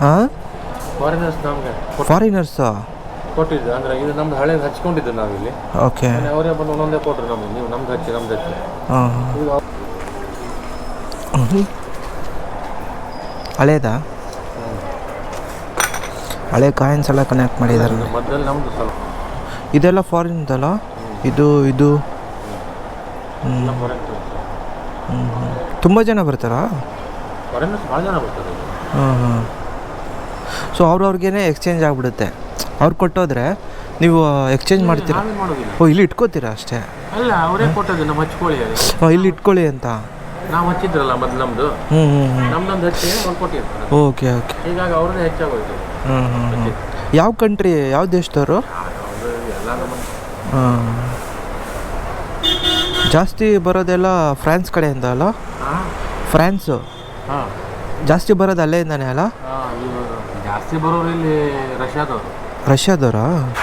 ಹಾಂ ಫಾರಿನರ್ಸ್ ನಮಗೆ ಫಾರಿನರ್ಸಾ ಕೊಟ್ಟಿದ್ದು ಅಂದ್ರೆ ಇದು ನಮ್ದು ಹಳೇದು ಹಚ್ಕೊಂಡಿದ್ದು ನಾವಿಲ್ಲಿ. ಓಕೆ ಅವರೇ ಬಂದು ಒಂದೊಂದೇ ಕೊಟ್ರು ನಮಗೆ ನೀವು ನಮ್ದು ಹಚ್ಚಿ ನಮ್ದು ಹಚ್ಚಿ. ಹಾಂ. ಹಳೇದಾ? ಹಳೆ ಕಾಯಿನ್ಸ್ ಎಲ್ಲ ಕನೆಕ್ಟ್ ಮಾಡಿದ್ದಾರೆ ಮೊದಲು ನಮ್ದು ಸ್ವಲ್ಪ ಇದೆಲ್ಲ ಫಾರಿನ್ದಲ್ಲ? ಇದು ಇದು? ತುಂಬ ಜನ ಬರ್ತಾರಾ? ಫಾರಿನರ್ಸ್ ಭಾಳ ಜನ ಬರ್ತಾರೆ. ಹಾಂ ಹಾಂ ಸೊ ಅವ್ರವ್ರಿಗೇನೆ ಎಕ್ಸ್ಚೇಂಜ್ ಆಗಿಬಿಡುತ್ತೆ. ಅವ್ರು ಕೊಟ್ಟೋದ್ರೆ ನೀವು ಎಕ್ಸ್ಚೇಂಜ್ ಮಾಡ್ತೀರಾ? ನಾವೇನ್ ಮಾಡೋದಿಲ್ಲ. ಓ ಇಲ್ಲಿ ಇಟ್ಕೋತೀರಾ ಅಷ್ಟೇ? ಅಲ್ಲ ಅವರೇ ಕೊಟ್ಟದ್ದು ನಮ್ಮ ಹಚ್ಕೊಳ್ಳಿ ಹೇಳಿ ಓ ಇಲ್ಲಿ ಇಟ್ಕೊಳ್ಳಿ ಅಂತ. ನಾವು ಹಚ್ಚಿದ್ರಲ್ಲ ಮೊದ್ಲು ನಮ್ದು. ಹ್ಞೂ ಹ್ಞೂ ಹ್ಞೂ ನಮ್ದೊಂದು ಹಚ್ಚಿ ಅವ್ರು ಕೊಟ್ಟಿರ್ತಾರೆ. Okay okay. ಹೀಗಾಗಿ ಅವ್ರನ್ನೇ ಹೆಚ್ಚಾಗೋಯ್ತು. ಹ್ಞೂ ಹ್ಞೂ ಹ್ಞೂ ಯಾವ ಕಂಟ್ರಿ ಯಾವ ದೇಶದವರು? ಅದು ಎಲ್ಲ ನಮ್ಮ ಹಾಂ. ಜಾಸ್ತಿ ಬರೋದೆಲ್ಲ ಫ್ರಾನ್ಸ್ ಕಡೆಯಿಂದ ಅಲ್ಲ? ಹಾಂ. ಫ್ರಾನ್ಸು ಹಾಂ. ಜಾಸ್ತಿ ಬರೋದು ಅಲ್ಲೇ? ಇಂದಾನೆ ಅಲ್ಲ ಜಾಸ್ತಿ ಬರೋರು ಇಲ್ಲಿ ರಷ್ಯಾದವರು. ರಷ್ಯಾದವರಾ?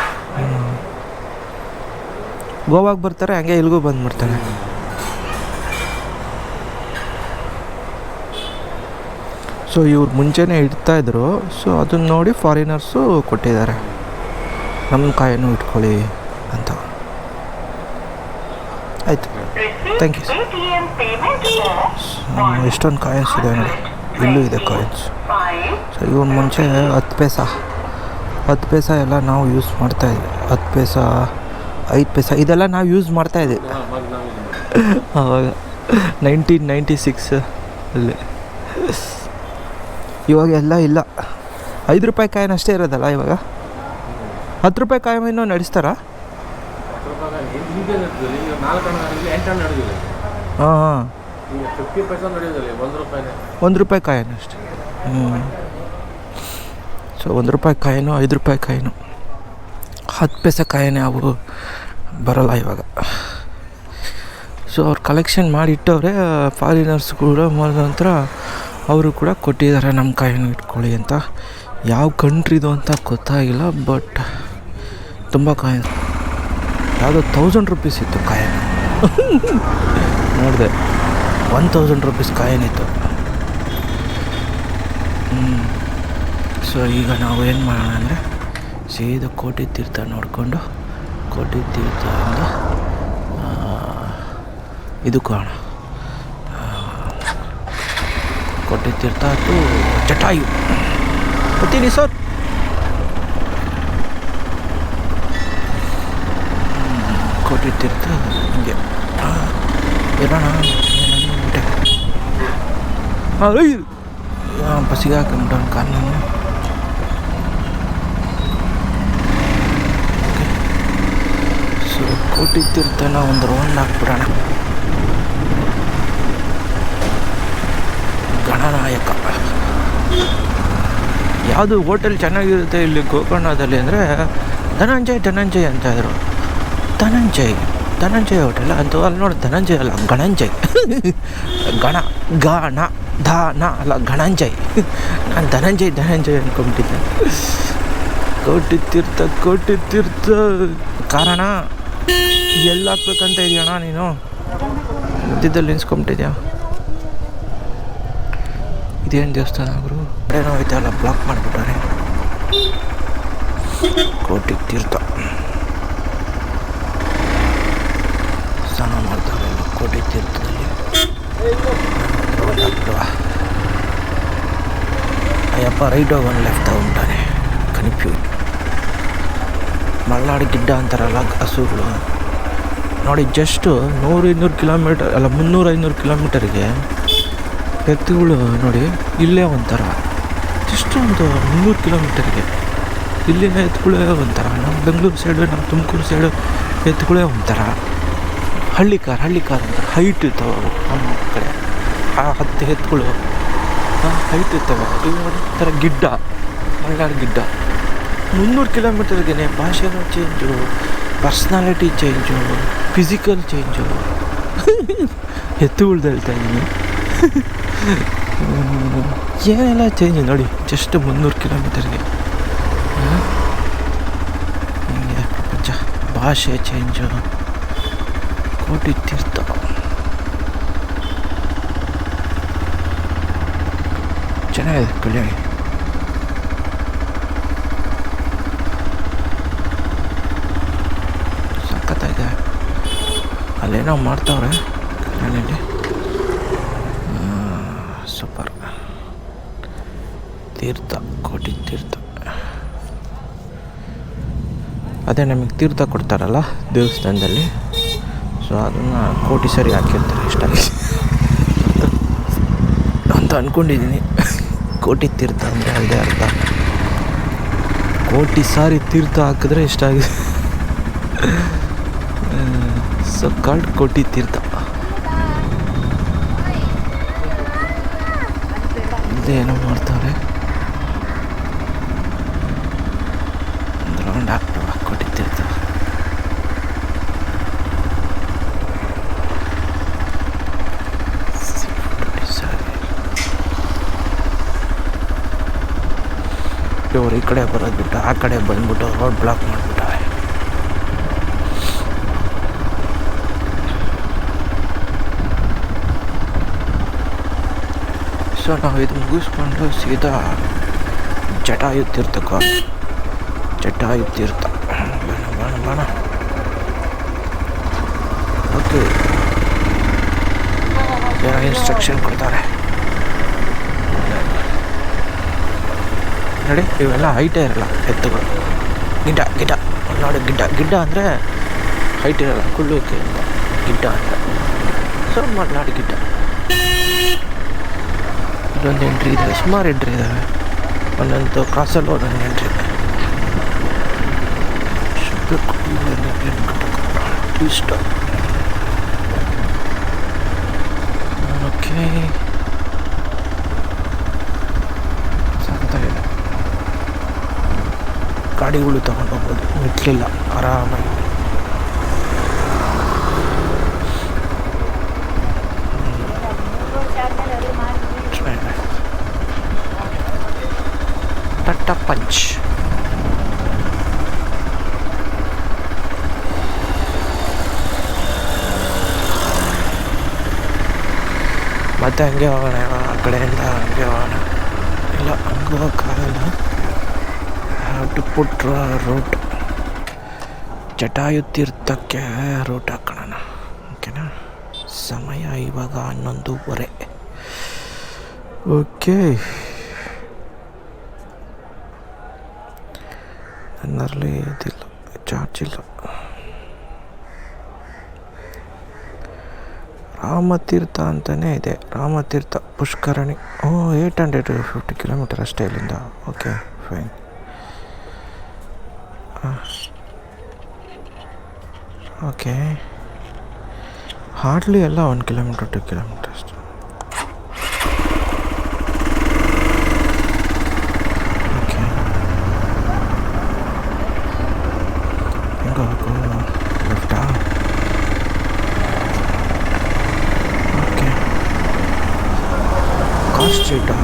ಗೋವಾಗೆ ಬರ್ತಾರೆ ಹಂಗೆ ಇಲ್ಲಿಗೂ ಬಂದ್ಬಿಡ್ತಾರೆ. ಸೊ ಇವ್ರು ಮುಂಚೆನೇ ಇಡ್ತಾ ಇದ್ರು. ಸೊ ಅದನ್ನ ನೋಡಿ ಫಾರಿನರ್ಸು ಕೊಟ್ಟಿದ್ದಾರೆ. ನಮ್ಮ ಕಾಯನ್ನು ಇಟ್ಕೊಳ್ಳಿ ಅಂತ. ಆಯಿತು. ಥ್ಯಾಂಕ್ ಯು ಸರ್ ಎಷ್ಟೊಂದು ಕಾಯಿನ್ಸ್ ಇದೆ ನೋಡಿ. ಇಲ್ಲೂ ಇದೆ ಕಾಯಿನ್ಸ್ ಸೊ ಇವನ್ ಮುಂಚೆ ಹತ್ತು ಪೈಸ. ಹತ್ತು ಪೈಸ ಎಲ್ಲ ನಾವು ಯೂಸ್ ಮಾಡ್ತಾ ಇದ್ವಿ. ಹತ್ತು ಪೈಸ, ಐದು ಪೈಸ, ಇದೆಲ್ಲ ನಾವು ಯೂಸ್ ಮಾಡ್ತಾ ಇದ್ವಿ. ಆವಾಗ ನೈನ್ಟೀನ್ ನೈಂಟಿ ಸಿಕ್ಸ್ ಅಲ್ಲಿ. ಇವಾಗ ಎಲ್ಲ ಇಲ್ಲ. ಐದು ರೂಪಾಯಿ ಕಾಯಿನ್ ಅಷ್ಟೇ ಇರೋದಲ್ಲ ಇವಾಗ? ಹತ್ತು ರೂಪಾಯಿ ಕಾಯಿನ್ ನಡೆಸ್ತಾರಾ? ಈಗ ಈಗ ನಾಲ್ಕು ಹಣ ಇಲ್ಲಿ ಎಂಟು ಹಣ ನಡೆದಿಲ್ಲ ಹಾಂ ಹಾಂ. ಈಗ ಫಿಫ್ಟಿ ಪರ್ಸೆಂಟ್ ನಡೆಯೋದಿಲ್ಲ ಒಂದು ರೂಪಾಯಿನೇ. ಒಂದು ರೂಪಾಯಿ ಕಾಯಿನ ಅಷ್ಟೇ. ಹ್ಞೂ ಸೊ ಒಂದು ರೂಪಾಯಿ ಕಾಯಿನೋ ಐದು ರೂಪಾಯಿ ಕಾಯಿನು. ಹತ್ತು ಪೈಸೆ ಕಾಯಿನೇ ಅವು ಬರೋಲ್ಲ ಇವಾಗ. ಸೊ ಅವ್ರು ಕಲೆಕ್ಷನ್ ಮಾಡಿ ಇಟ್ಟವ್ರೆ ಫಾರಿನರ್ಸ್ ಕೂಡ ಮಾಡಿದ ನಂತರ ಅವರು ಕೂಡ ಕೊಟ್ಟಿದ್ದಾರೆ ನಮ್ಮ ಕಾಯಿನ ಇಟ್ಕೊಳ್ಳಿ ಅಂತ. ಯಾವ ಕಂಟ್ರಿದು ಅಂತ ಗೊತ್ತಾಗಿಲ್ಲ ಬಟ್ ತುಂಬ ಕಾಯಿನ್. ಯಾವುದೋ ತೌಸಂಡ್ ರುಪೀಸ್ ಇತ್ತು ಕಾಯಿನ್. ನೋಡಿದೆ ಒನ್ ತೌಸಂಡ್ ರುಪೀಸ್ ಕಾಯಿನ್ ಇತ್ತು. ಸೊ ಈಗ ನಾವು ಏನು ಮಾಡೋಣ ಅಂದರೆ ಸೀದಾ ಕೋಟಿ ತೀರ್ಥ ನೋಡಿಕೊಂಡು ಕೋಟಿ ತೀರ್ಥ ಅಂದರೆ ಇದಕ್ಕೂ ಆ, ಕೋಟಿ ತೀರ್ಥ ಟು ಜಟಾಯು. ಬರ್ತೀನಿ ಸರ್ ತೀರ್ಥ ಹಿಂಗೆ ಇರೋಣ ಬಸ್ಸಿಗೆ ಹಾಕೊಂಡ್ಬಿಟ್ಟು ಕಾರಣ ಸೊ ಕೋಟಿ ತೀರ್ಥನ ಒಂದು ರೌಂಡ್ ಹಾಕ್ಬಿಡೋಣ ಗಣನಾಯಕ ಯಾವುದು ಹೋಟೆಲ್ ಚೆನ್ನಾಗಿರುತ್ತೆ ಇಲ್ಲಿ ಗೋಕರ್ಣದಲ್ಲಿ ಅಂದರೆ ಧನಂಜಯ್ ಧನಂಜಯ್ ಅಂತ ಇದ್ರು. ಧನಂಜಯ್. ಧನಂಜಯ್ ಹೋಟೆಲ್ ಅಂತ ಅಲ್ಲಿ ನೋಡಿ, ಧನಂಜಯ್ ಅಲ್ಲ, ಗಣಂಜಯ್. ಗಣ ಗಣ, ಧನ ಅಲ್ಲ, ಗಣಂಜಯ್. ನಾನು ಧನಂಜಯ್ ಧನಂಜಯ್ ಅಂದ್ಕೊಂಬಿಟ್ಟಿದ್ದೆ ಕೋಟಿ ತೀರ್ಥ ಕೋಟಿ ತೀರ್ಥ ಕಾರಣ ಎಲ್ಲಿ ಹಾಕ್ಬೇಕಂತ ಇದೆಯಣ್ಣ ನೀನು? ಮಧ್ಯದಲ್ಲಿ ನಿಲ್ಸ್ಕೊಂಬಿಟ್ಟಿದ್ಯಾ? ಇದೇನು ದೇವಸ್ಥಾನ ಅವರು ಏನೋ ಐತೆ ಅಲ್ಲ ಬ್ಲಾಕ್ ಮಾಡಿಬಿಟ್ಟಾರೆ. ಕೋಟಿ ತೀರ್ಥ ಸ್ನಾನ ಮಾಡ್ತಾರೆ ಎಲ್ಲ ಕೋಟಿ ತೀರ್ಥದಲ್ಲಿ ಬಿಡುವ ಅಯ್ಯಪ್ಪ ರೈಟ್ లెఫ్ట్ ತಗೊಂಡ್ಬಿಟ್ಟಾನೆ ಕನ್ಫ್ಯೂಸ್ ಮಲ್ನಾಡು ಗಿಡ್ಡ ಅಂತಾರಲ್ಲ ಹಸುಗಳು. ನೋಡಿ ಜಸ್ಟು ನೂರು ಇನ್ನೂರು ಕಿಲೋಮೀಟರ್ ಅಲ್ಲ, ಮುನ್ನೂರು ಐನೂರು ಕಿಲೋಮೀಟರ್ಗೆ ಎತ್ತುಗಳು ನೋಡಿ, ಇಲ್ಲೇ ಒಂಥರ. ಜಸ್ಟ್ ಒಂದು ಮುನ್ನೂರು ಕಿಲೋಮೀಟರ್ಗೆ ಇಲ್ಲಿನ ಎತ್ತುಗಳೇ ಒಂಥರ. ನಮ್ಮ ಬೆಂಗಳೂರು ಸೈಡು ನಮ್ಮ ತುಮಕೂರು ಸೈಡು ಎತ್ತುಗಳೇ ಒಂಥರ. ಹಳ್ಳಿ ಕಾರ್ ಹಳ್ಳಿ ಕಾರ್ ಅಂತಾರೆ ಹೈಟ್ ಇರ್ತಾವೆ ಅವು ನಮ್ಮ ಕಡೆ. ಆ ಹತ್ತು ಎತ್ತುಗಳು ಹೈಟ್ ಇರ್ತವೆ ಇವು ನೋಡಿ ಈ ಥರ ಗಿಡ್ಡ ಮಲ್ನಾಡು ಗಿಡ್ಡ. ಮುನ್ನೂರು ಕಿಲೋಮೀಟರ್ಗೆ ಭಾಷೆನೂ change personality change physical change ಎತ್ತುಗಳ್ದು ಹೇಳ್ತಾ ಇದ್ದೀನಿ ಏನೆಲ್ಲ ಚೇಂಜ್ ನೋಡಿ ಜಸ್ಟ್ ಮುನ್ನೂರು ಕಿಲೋಮೀಟರ್ಗೆ ಹಿಂಗೆ ಪ್ರಪಂಚ ಭಾಷೆ ಚೇಂಜು ತೀರ್ಥ ಚೆನ್ನಾಗಿದೆ ಕಲ್ಯಾಣಿ. ಸಖತ್ತಾಗಿದೆ. ಅಲ್ಲೇನೋ ಮಾಡ್ತಾವ್ರೆ ಕಲ್ಯಾಣಿ ಸೂಪರ್. ತೀರ್ಥ, ಕೋಟಿ ತೀರ್ಥ. ಅದೇ ನಮಗೆ ತೀರ್ಥ ಕೊಡ್ತಾರಲ್ಲ ದೇವಸ್ಥಾನದಲ್ಲಿ. ಸೊ ಅದನ್ನು ಕೋಟಿ ಸರಿ ಹಾಕಿರ್ತಾರೆ ಇಷ್ಟಾಗಿ ಅಂತ ಅಂದ್ಕೊಂಡಿದ್ದೀನಿ ಕೋಟಿ ತೀರ್ಥ ಅಂದರೆ ಅದೇ ಅರ್ಥ. ಕೋಟಿ ಸಾರಿ ತೀರ್ಥ ಹಾಕಿದ್ರೆ ಇಷ್ಟ ಆಗಿ ಸೊ ಕಾಲ್ಡ್ ಕೋಟಿ ತೀರ್ಥ. ಇದೇನೋ ಮಾಡ್ತಾರೆ ಒಂದು ರೌಂಡ್ ಹಾಕ್ಬಿಡುವ ಕೋಟಿ ತೀರ್ಥ ಇವ್ರು ಈ ಕಡೆ ಬರೋದು ಬಿಟ್ಟು ಆ ಕಡೆ ಬಂದ್ಬಿಟ್ಟು ರೋಡ್ ಬ್ಲಾಕ್ ಮಾಡಿಬಿಟ್ಟವೆ ಸೊ ನಾವು ಇದು ಮುಗಿಸ್ಕೊಂಡು ಸೀದಾ ಜಟಾಯು ತೀರ್ಥಕ್ಕೆ ಜಟಾಯು ತೀರ್ಥ ಬೇಡ ಬೇಡ ಓಕೆ ಇನ್ಸ್ಟ್ರಕ್ಷನ್ ಕೊಡ್ತಾರೆ. ನೋಡಿ ಇವೆಲ್ಲ ಹೈಟೇ ಇರಲ್ಲ ಎತ್ತುಗಳು ಗಿಡ್ಡ ಗಿಡ್ಡ ನೋಡಿ ಗಿಡ್ಡ ಗಿಡ್ಡ ಅಂದರೆ ಹೈಟ್ ಇರಲ್ಲ ಕುಳ್ಳುಕ್ಕೆ ಅಂತ ಗಿಡ್ಡ ಅಂತ ಸೊ ಮಲೆನಾಡು ಗಿಡ್ಡ ಇಲ್ಲೊಂದು ಎಂಟ್ರಿ ಇದೆ ಸುಮಾರು ಎಂಟ್ರಿ ಇದ್ದಾವೆ ಒಂದೊಂದು ಕ್ರಾಸಲ್ಲಿ ಒಂದೊಂದು ಎಂಟ್ರಿ ಇಷ್ಟ ಓಕೆ ಗಾಡಿಗಳು ತಗೊಂಡು ಹೋಗ್ಬೋದು. ಮೆಟ್ಲಿಲ್ಲ ಆರಾಮಾಗಿ. ಟಟ್ಟ ಪಂಚ್. ಮತ್ತೆ ಹಂಗೆ ಹೋಗೋಣ, ಆ ಕಡೆಯಿಂದ ಹಂಗೆ ಹೋಗೋಣ. ಇಲ್ಲ, ಹಂಗೆ ಹೋಗೋಕ್ಕಾಗಲ್ಲ. Have to put route Jatayu ತೀರ್ಥಕ್ಕೆ route ಹಾಕೋಣ. ಓಕೆನಾ? ಸಮಯ ಇವಾಗ ಹನ್ನೊಂದೂವರೆ. ಓಕೆ. ನನ್ನಲ್ಲಿ ಇದಿಲ್ಲ ಚಾರ್ಜ್ ಇಲ್ಲ. ರಾಮತೀರ್ಥ ಅಂತಲೇ ಇದೆ. ರಾಮತೀರ್ಥ, ಪುಷ್ಕರಣಿ. ಓ ಏಯ್ಟ್ ಹಂಡ್ರೆಡ್ ಫಿಫ್ಟಿ ಕಿಲೋಮೀಟರ್ ಅಷ್ಟೇ ಇಲ್ಲಿಂದ. ಓಕೆ ಫೈನ್ ಓಕೆ ಹಾರ್ಡ್ಲಿ ಎಲ್ಲ ಒನ್ ಕಿಲೋಮೀಟರ್ ಟು ಕಿಲೋಮೀಟರ್ ಅಷ್ಟೆ ಓಕೆ ಹೆಂಗೆ ಹೋಗು ಲೆಫ್ಟಾ ಓಕೆ ಕಾರ್ ಸ್ಟ್ರೀಟಾ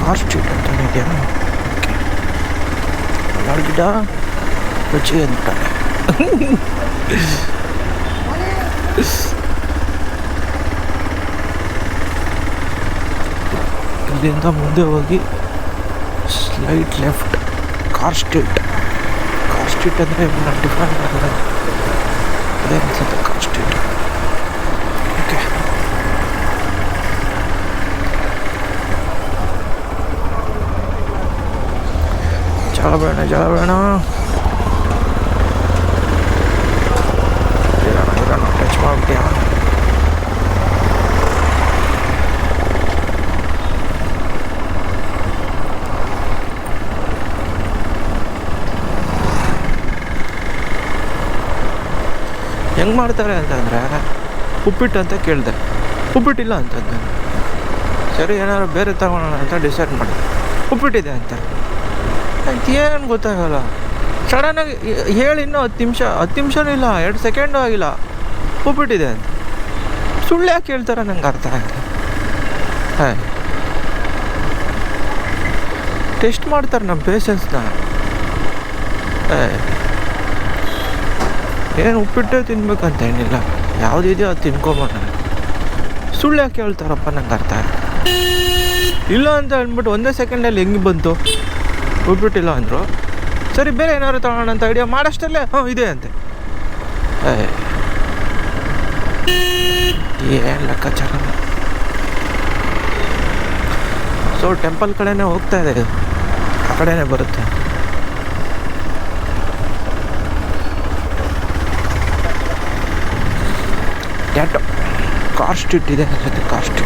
ಕಾರ್ ಸ್ಟ್ರೀಟ್ ಅಂತ ಇದೆಯಾ ಓಕೆ ಅಂತಾನೆ ಇಲ್ಲಿಂದ ಮುಂದೆ ಹೋಗಿ slight left car street car street ಅಂದರೆ ಡಿಫ್ರೆಂಟ್ ಆಗಲ್ಲ ಅದೇ ಅನ್ಸುತ್ತೆ ಕಾರ್ ಸ್ಟ್ರೀಟ್ ಓಕೆ ಜಲಬೇಣ ಬೇಡ ಹೆಂಗೆ ಮಾಡ್ತಾರೆ ಅಂತಂದರೆ, ಉಪ್ಪಿಟ್ಟು ಅಂತ ಕೇಳಿದೆ. ಉಪ್ಪಿಟ್ಟಿಲ್ಲ ಅಂತಂದು. ಸರಿ, ಏನಾದ್ರು ಬೇರೆ ತಗೊಳ್ಳೋಣ ಅಂತ ಡಿಸೈಡ್ ಮಾಡಿದೆ. ಉಪ್ಪಿಟ್ಟಿದೆ ಅಂತ. ಏನು ಗೊತ್ತಾಗಲ್ಲ. ಸಡನ್ನಾಗಿ ಹೇಳಿ ಇನ್ನೂ ಹತ್ತು ನಿಮಿಷ, ಹತ್ತು ನಿಮಿಷನೂ ಇಲ್ಲ, ಎರಡು ಸೆಕೆಂಡು ಆಗಿಲ್ಲ. ಉಪ್ಪಿಟ್ಟಿದೆ ಅಂತ. ಸುಳ್ಳು ಯಾಕೆ ಹೇಳ್ತಾರೆ ನಂಗೆ ಅರ್ಥ ಆಗಲ್ಲ. ಹಾಂ ಟೆಸ್ಟ್ ಮಾಡ್ತಾರೆ ನಮ್ಮ ಪೇಷನ್ಸ್ನ ಏನು ಉಪ್ಪಿಟ್ಟೆ ತಿನ್ಬೇಕಂತ ಏನಿಲ್ಲ. ಯಾವುದಿದೆಯೋ ಅದು ತಿನ್ಕೊಬೋಣ ಸುಳ್ಳು ಯಾಕೆ ಹೇಳ್ತಾರಪ್ಪ ನಂಗೆ ಅರ್ಥ ಇಲ್ಲ ಅಂತ ಅಂದ್ಬಿಟ್ಟು ಒಂದೇ ಸೆಕೆಂಡಲ್ಲಿ ಹೆಂಗೆ ಬಂತು? ಉಪ್ಪಿಟ್ಟಿಲ್ಲ ಅಂದರು. ಸರಿ, ಬೇರೆ ಏನಾದ್ರು ತಗೋಣ ಅಂತ ಐಡಿಯಾ ಮಾಡೋಷ್ಟಲ್ಲೇ? ಹ್ಞೂ ಇದೆ ಅಂತೆ. ಏನು ಲೆಕ್ಕಾಚಾರ? ಸೊ ಟೆಂಪಲ್ ಕಡೆನೇ ಹೋಗ್ತಾ ಇದೆ ಇದು. ಆ ಕಡೆನೇ ಬರುತ್ತೆ. ಟ್ಯಾಟೋ ಕಾಸ್ಟ್ ಇಟ್ಟಿದೆ ಅನ್ಸುತ್ತೆ ಕಾರ್ ಸ್ಟ್ರೀಟ್